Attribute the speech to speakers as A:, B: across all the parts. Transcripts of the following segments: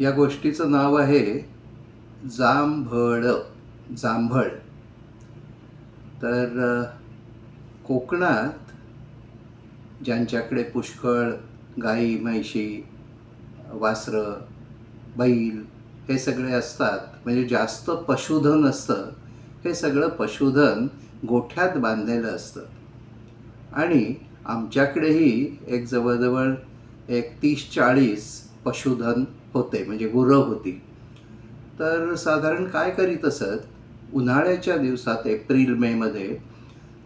A: या गोष्टीचं नाव आहे जांभळ जांभळ. तर कोकणात ज्यांच्याकडे पुष्कळ गाई म्हैशी वासरं बैल हे सगळे असतात म्हणजे जास्त पशुधन असतं हे सगळं पशुधन गोठ्यात बांधलेलं असतं. आणि आमच्याकडेही एक जवळजवळ एक तीस चाळीस पशुधन होते म्हणजे गुरं होती. तर साधारण काय करीत असत उन्हाळ्याच्या दिवसात एप्रिल मेमध्ये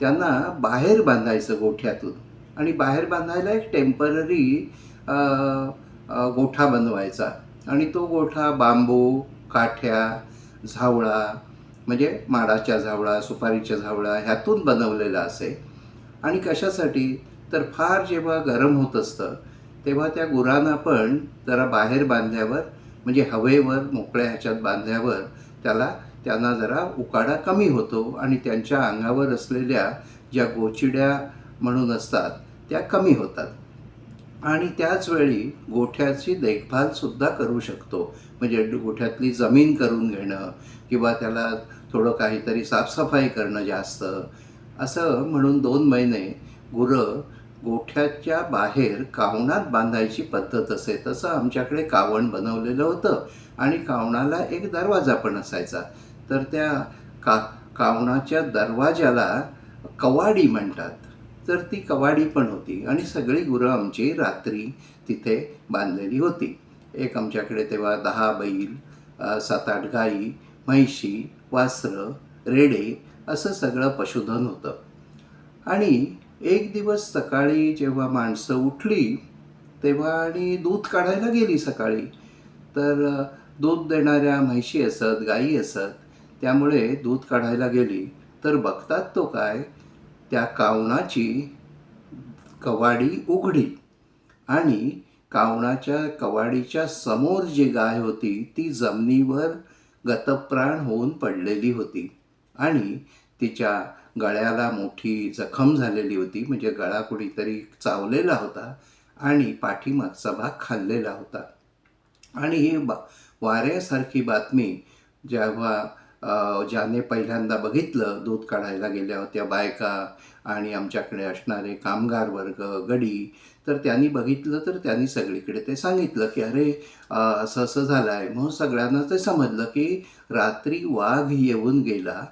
A: त्यांना बाहेर बांधायचं गोठ्यातून आणि बाहेर बांधायला एक टेंपररी गोठा बनवायचा. आणि तो गोठा बांबू काठ्या झावळा म्हणजे माडाच्या झावळा सुपारीच्या झावळा ह्यातून बनवलेला असे. आणि कशासाठी? तर फार जेव्हा गरम होत असतं तेव्हा त्या गुरांना पण जरा बाहेर बांधल्यावर म्हणजे हवेवर मोकळ्या ह्याच्यात बांधल्यावर त्याला त्यांना जरा उकाडा कमी होतो आणि त्यांच्या अंगावर असलेल्या ज्या गोचिड्या म्हणून असतात त्या कमी होतात. आणि त्याचवेळी गोठ्याची देखभालसुद्धा करू शकतो. म्हणजे गोठ्यातली जमीन करून घेणं किंवा त्याला थोडं काहीतरी साफसफाई करणं जास्त. असं म्हणून दोन महिने गुरं गोठ्याच्या बाहेर कावणात बांधायची पद्धत असे तसं आमच्याकडे कावण बनवलेलं होतं आणि कावणाला एक दरवाजा पण असायचा. तर त्या का कावणाच्या दरवाजाला कवाडी म्हणतात. तर ती कवाडी पण होती आणि सगळी गुरं आमची रात्री तिथे बांधलेली होती. एक आमच्याकडे तेव्हा दहा बैल सात आठ गाई म्हैशी वासरं रेडे असं सगळं पशुधन होतं. आणि एक दिवस सकाळी जेव्हा माणसं उठली तेव्हा आणि दूध काढायला गेली सकाळी. तर दूध देणाऱ्या म्हैशी असत गायी असत त्यामुळे दूध काढायला गेली. तर बघतात तो काय? त्या कावणाची कवाडी उघडी आणि कावणाच्या कवाडीच्या समोर जी गाय होती ती जमिनीवर गतप्राण होऊन पडलेली होती आणि तिच्या गळ्याला मोठी जखम झालेली होती. म्हणजे गळा कुणीतरी चावलेला होता आणि पाठीमागचा भाग खाल्लेला होता. आणि ही बा वाऱ्यासारखी बातमी जेव्हा ज्याने पहिल्यांदा बघितलं दूध काढायला गेल्या होत्या बायका आणि आमच्याकडे असणारे कामगार वर्ग गडी तर त्यांनी बघितलं तर त्यांनी सगळीकडे ते सांगितलं की अरे असं असं झालं आहे मग सगळ्यांना ते समजलं की रात्री वाघ येऊन गेला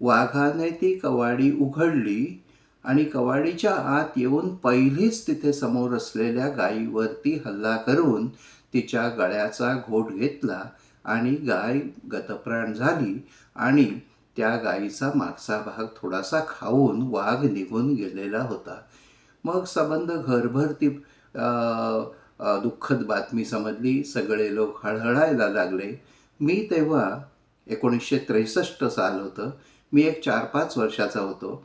A: वाघाने ती कवाडी उघडली आणि कवाडीच्या आत येऊन पहिलीच तिथे समोर असलेल्या गायीवरती हल्ला करून तिच्या गळ्याचा घोट घेतला आणि गाय गतप्राण झाली आणि त्या गायीचा मागचा भाग थोडासा खाऊन वाघ निघून गेलेला होता. मग संबंध घरभर ती दुःखद बातमी समजली. सगळे लोक हळहळायला लागले. मी तेव्हा एकोणीसशे त्रेसष्ट साल होतं. मी एक चार पाच वर्षाचा होतो.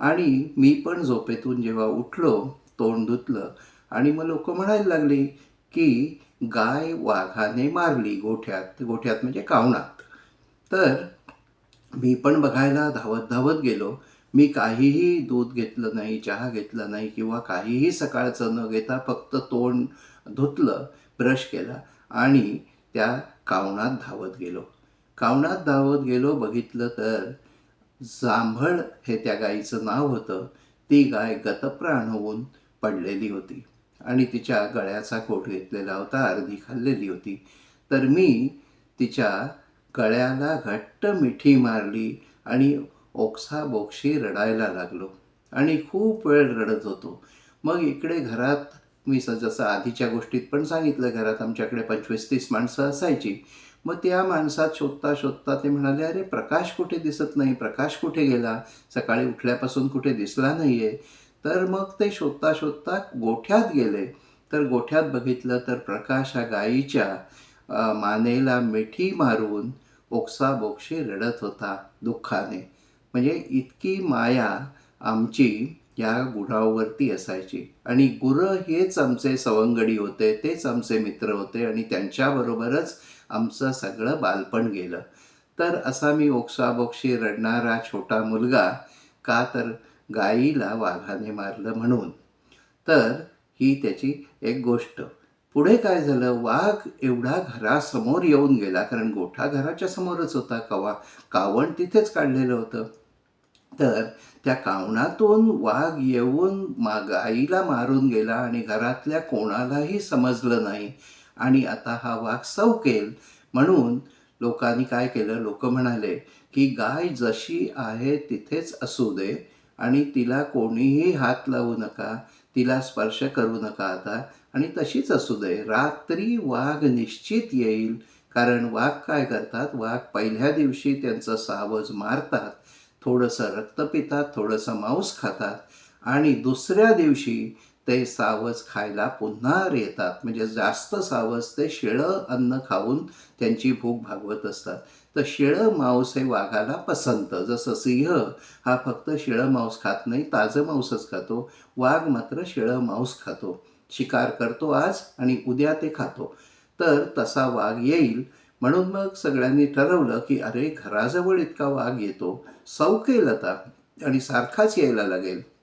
A: आणि मी पण झोपेतून जेव्हा उठलो तोंड धुतलं आणि मग लोक म्हणायला लागली की गाय वाघाने मारली गोठ्यात गोठ्यात म्हणजे कावणात. तर मी पण बघायला धावत धावत गेलो. मी काहीही दूध घेतलं नाही चहा घेतला नाही किंवा काहीही सकाळचं न घेता फक्त तोंड धुतलं ब्रश केला आणि त्या कावणात धावत गेलो. कावणात धावत गेलो बघितलं तर जांभळ हे त्या गाईचं नाव होतं. ती गाय गतप्राण होऊन पडलेली होती आणि तिच्या गळ्याचा कोट घेतलेला होता अर्धी खाल्लेली होती. तर मी तिच्या गळ्याला घट्ट मिठी मारली आणि ओक्साबोक्षी रडायला लागलो आणि खूप वेळ रडत होतो. मग इकडे घरात मी जसं आधीच्या गोष्टीत पण सांगितलं घरात आमच्याकडे पंचवीस तीस माणसं असायची. मग त्या माणसात शोधता शोधता ते म्हणाले अरे प्रकाश कुठे दिसत नाही? प्रकाश कुठे गेला? सकाळी उठल्यापासून कुठे दिसला नाही आहे तर मग ते शोधता शोधता गोठ्यात गेले. तर गोठ्यात बघितलं तर प्रकाश हा गायीच्या मानेला मिठी मारून ओक्साबोक्शी रडत होता दुःखाने. म्हणजे इतकी माया आमची या गुरावरती असायची. आणि गुरं हेच आमचे सवंगडी होते तेच आमचे मित्र होते आणि त्यांच्याबरोबरच आमचं सगळं बालपण गेलं. तर असा मी ओक्साबोक्षी रडणारा छोटा मुलगा का तर गाईला वाघाने मारलं म्हणून. तर ही त्याची एक गोष्ट. पुढे काय झालं? वाघ एवढा घरासमोर येऊन गेला कारण गोठा घराच्या समोरच होता. कवा कावण तिथेच काढलेलं होतं. तर त्या कावणातून वाघ येऊन मा गाईला मारून गेला आणि घरातल्या कोणालाही समजलं नाही. आणि आता हा वाघ सवकेल म्हणून लोकांनी काय केलं? लोक म्हणाले की गाय जशी आहे तिथेच असू दे आणि तिला कोणीही हात लावू नका तिला स्पर्श करू नका आता आणि तशीच असू दे. रात्री वाघ निश्चित येईल. कारण वाघ काय करतात? वाघ पहिल्या दिवशी त्यांचं सावज मारतात थोडंसं रक्त पितात थोडंसं मांस खातात आणि दुसऱ्या दिवशी ते सावज खायला पुन्हा येतात म्हणजे जास्त सावज ते शिळं अन्न खाऊन त्यांची भूक भागवत असतात. तर शिळं मांस हे वाघाला पसंत. जसं सिंह हा फक्त शिळं मांस खात नाही ताजं मांसच खातो. वाघ मात्र शिळं मांस खातो. शिकार करतो आज आणि उद्या ते खातो. तर तसा वाघ येईल. म्हणून मग सगळ्यांनी ठरवलं की अरे घराजवळ इतका वाघ येतो. सौकेल आता आणि सारखाच यायला लागेल.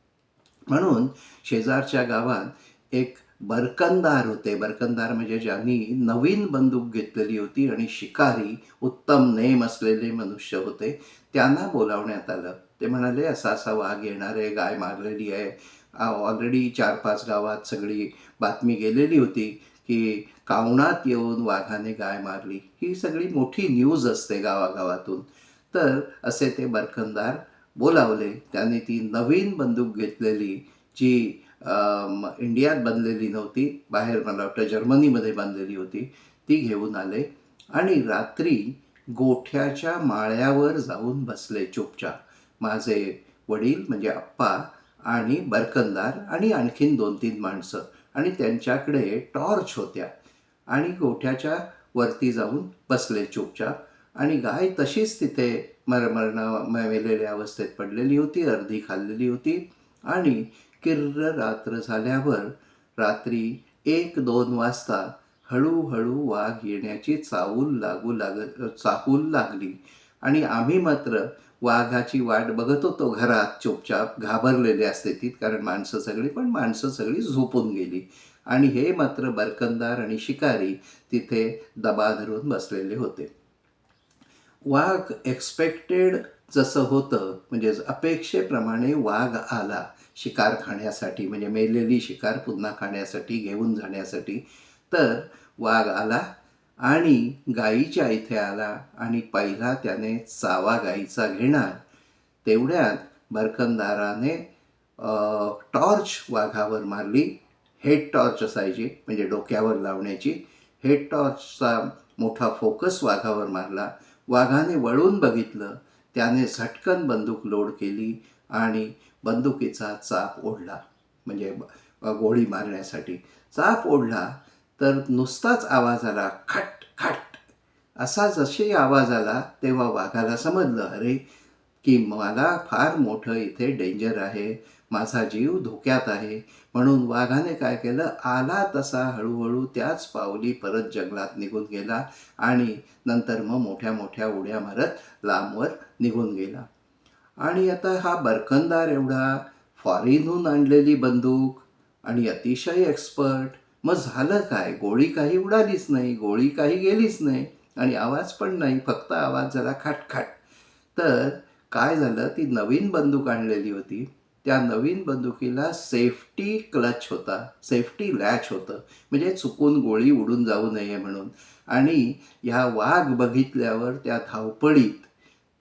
A: म्हणून शेजारच्या गावात एक बरकंदार होते. बरकंदार म्हणजे ज्यांनी नवीन बंदूक घेतलेली होती आणि शिकारी उत्तम नेम असलेले मनुष्य होते. त्यांना बोलावण्यात आलं. ते म्हणाले असा असा वाघ येणार आहे गाय मारलेली आहे. ऑलरेडी चार पाच गावात सगळी बातमी गेलेली होती की कावणात येऊन वाघाने गाय मारली. ही सगळी मोठी न्यूज असते गावागावातून. तर असे ते बरकंदार बोलावले. त्याने ती नवीन बंदूक घेतलेली जी इंडियात बनलेली नव्हती बाहेर मला वाटतं जर्मनीमध्ये बांधलेली होती ती घेऊन आले आणि रात्री गोठ्याच्या माळ्यावर जाऊन बसले चुपचाप. माझे वडील म्हणजे आप्पा आणि बरकंदार आणि आणखीन दोन तीन माणसं आणि त्यांच्याकडे टॉर्च होत्या आणि गोठ्याच्या वरती जाऊन बसले चुपचाप. आणि गाय तशीच तिथे मर मरणा मेलेल्या अवस्थेत पडलेली होती अर्धी खाल्लेली होती आणि किर्र रात्र झाल्यावर रात्री एक दोन वाजता हळूहळू वाघ येण्याची चाहूल लागू लागत चाहूल लागली. आणि आम्ही मात्र वाघाची वाट बघत होतो. घरात चुपचाप घाबरलेले असते ती कारण माणसं सगळी पण माणसं सगळी झोपून गेली. आणि हे मात्र बरकंदार आणि शिकारी तिथे दबा धरून बसलेले होते. वाघ एक्सपेक्टेड जसं होतं म्हणजे अपेक्षेप्रमाणे वाघ आला शिकार खाण्यासाठी म्हणजे मेलेली शिकार पुन्हा खाण्यासाठी घेऊन जाण्यासाठी तर वाघ आला आणि गाईच्या इथे आला आणि पहिला त्याने चावा गाईचा घेणार. तेवढ्यात बरकंदाराने टॉर्च वाघावर मारली. हेड टॉर्च असायची म्हणजे डोक्यावर लावण्याची. हेड टॉर्चचा मोठा फोकस वाघावर मारला. वाघाने वळून बघितलं. त्याने झटकन बंदूक लोड केली आणि बंदुकीचा चाप ओढला. म्हणजे गोळी मारण्यासाठी चाप ओढला तर नुसताच आवाज आला खट खट. असा जसे आवाज आला तेव्हा वाघाला समजलं अरे की मला फार मोठं इथे डेंजर आहे. माझा जीव धोक्यात आहे. म्हणून वाघाने काय केलं? आला तसा हळूहळू त्याच पावली परत जंगलात निघून गेला आणि नंतर मग मोठ्या मोठ्या उड्या मारत लांबवर निघून गेला. आणि आता हा बरखंदार एवढा फॉरेनहून आणलेली बंदूक आणि अतिशय एक्सपर्ट मग झालं काय? गोळी काही उडालीच नाही गोळी काही गेलीच नाही आणि आवाज पण नाही फक्त आवाज झाला खाटखाट. तर काय झालं? ती नवीन बंदूक आणलेली होती. त्या नवीन बंदुकीला सेफ्टी क्लच होता. सेफ्टी लॅच होतं. म्हणजे चुकून गोळी उडून जाऊ नये म्हणून. आणि ह्या वाघ बघितल्यावर त्या धावपळीत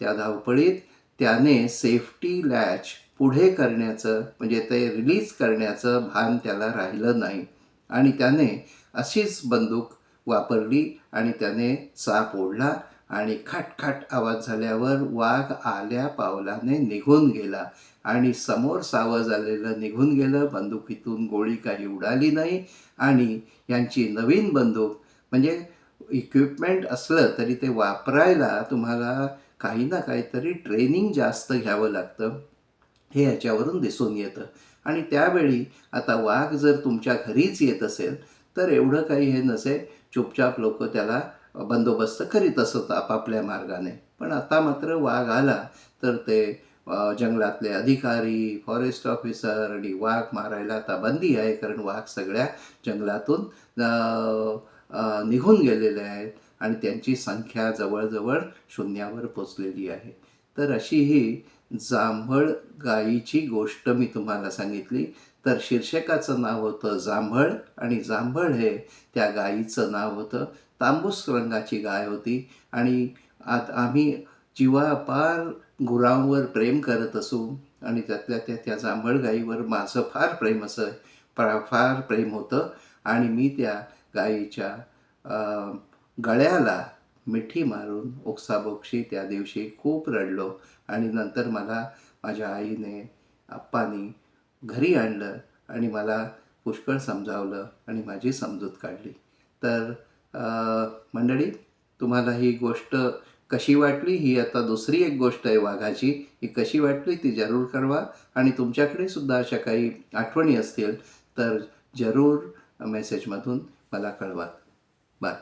A: त्या धावपळीत त्याने सेफ्टी लॅच पुढे करण्याचं म्हणजे ते रिलीज करण्याचं भान त्याला राहिलं नाही. आणि त्याने अशीच बंदूक वापरली आणि त्याने साप ओढला आणि खटखट आवाज झाल्यावर वाघ आल्या पावलाने निघून गेला. आणि समोर सावज आलेलं निघून गेलं. बंदुकीतून गोळी काही उडाली नाही. आणि यांची नवीन बंदूक म्हणजे इक्विपमेंट असलं तरी ते वापरायला तुम्हाला काही ना काहीतरी ट्रेनिंग जास्त घ्यावं लागतं. हे याच्यावरून दिसून येतं. आणि त्यावेळी आता वाघ जर तुमच्या घरीच येत असेल तर एवढं काही हे नसे. चुपचाप लोक त्याला बंदोबस्त करीत असत आपापल्या मार्गाने. पण आता मात्र वाघ आला तर ते जंगलातले अधिकारी फॉरेस्ट ऑफिसर आणि वाघ मारायला आता बंदी आहे कारण वाघ सगळ्या जंगलातून निघून गेलेले आहेत आणि त्यांची संख्या जवळजवळ शून्यावर पोचलेली आहे. तर अशी ही जांभळ गायीची गोष्ट मी तुम्हाला सांगितली. तर शीर्षकाचं नाव होतं जांभळ आणि जांभळ हे त्या गायीचं नाव होतं. तांबूस रंगाची गाय होती आणि आत आम्ही जीवापार गुरांवर प्रेम करत असू आणि त्यातल्या त्या त्या जांभळ गाईवर माझं फार प्रेम असं फा- फार प्रेम होतं आणि मी त्या गाईच्या गळ्याला मिठी मारून ओक्साबोक्षी त्या दिवशी खूप रडलो आणि नंतर मला माझ्या आईने आप्पानी घरी आणलं आणि मला पुष्कळ समजावलं आणि माझी समजूत काढली. तर मंडळी तुम्हाला ही गोष्ट कशी वाटली ही आता दुसरी एक गोष्ट आहे वाघाची. ही कशी वाटली ती जरूर कळवा. आणि तुमच्याकडे सुद्धा अशा काही आठवणी असतील तर जरूर मेसेजमधून मला कळवा. बाय